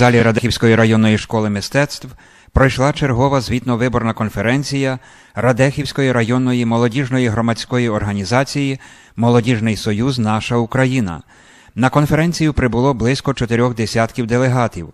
залі Радехівської районної школи мистецтв пройшла чергова звітно-виборна конференція Радехівської районної молодіжної громадської організації Молодіжний союз Наша Україна. На конференцію прибуло близько чотирьох десятків делегатів.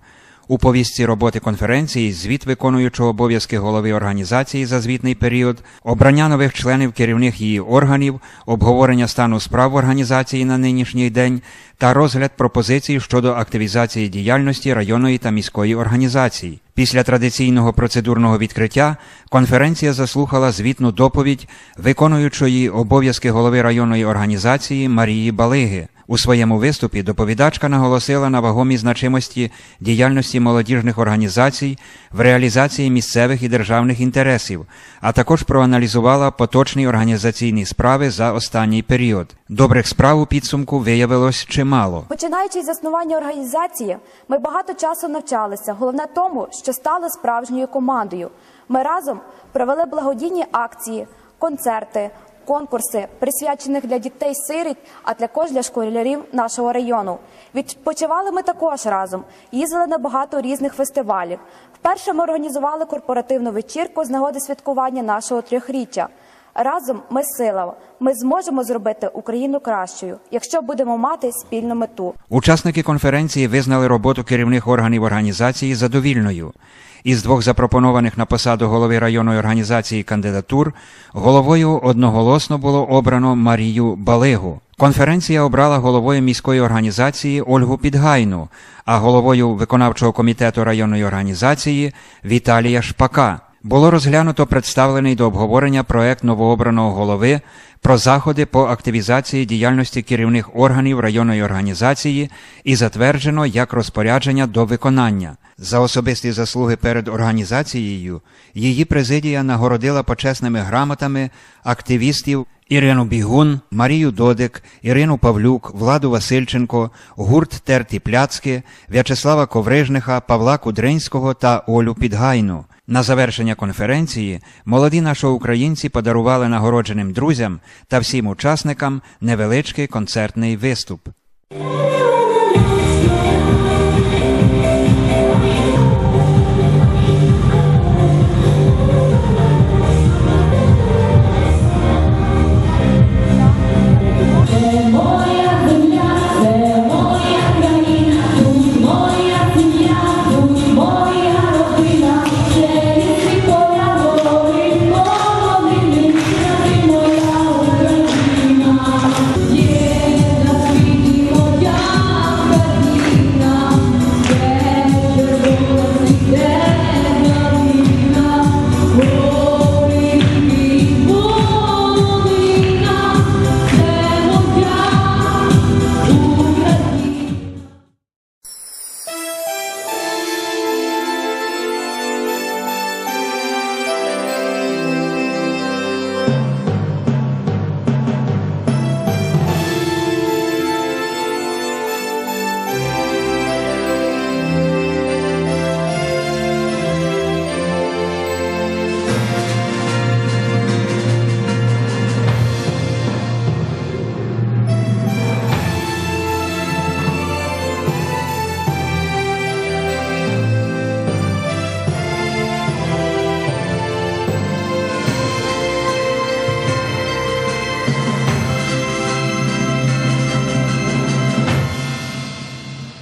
У повістці роботи конференції звіт виконуючого обов'язки голови організації за звітний період, обрання нових членів керівних її органів, обговорення стану справ організації на нинішній день та розгляд пропозицій щодо активізації діяльності районної та міської організацій. Після традиційного процедурного відкриття конференція заслухала звітну доповідь виконуючої обов'язки голови районної організації Марії Балиги. У своєму виступі доповідачка наголосила на вагомій значимості діяльності молодіжних організацій в реалізації місцевих і державних інтересів, а також проаналізувала поточні організаційні справи за останній період. Добрих справ у підсумку виявилось чимало. Починаючи з заснування організації, ми багато часу навчалися. Головне тому, що стали справжньою командою. Ми разом провели благодійні акції, концерти, конкурси, присвячених для дітей сиріт, а також для школярів нашого району. Відпочивали ми також разом, їздили на багато різних фестивалів. Вперше ми організували корпоративну вечірку з нагоди святкування нашого трьохріччя. Разом ми сила. Ми зможемо зробити Україну кращою, якщо будемо мати спільну мету. Учасники конференції визнали роботу керівних органів організації задовільною. Із двох запропонованих на посаду голови районної організації кандидатур головою одноголосно було обрано Марію Балигу. Конференція обрала головою міської організації Ольгу Підгайну, а головою виконавчого комітету районної організації Віталія Шпака. Було розглянуто представлений до обговорення проект новообраного голови про заходи по активізації діяльності керівних органів районної організації і затверджено як розпорядження до виконання. За особисті заслуги перед організацією її президія нагородила почесними грамотами активістів Ірину Бігун, Марію Додик, Ірину Павлюк, Владу Васильченко, гурт Терті Пляцки, В'ячеслава Коврижниха, Павла Кудринського та Олю Підгайну. На завершення конференції молоді нашоукраїнці подарували нагородженим друзям та всім учасникам невеличкий концертний виступ.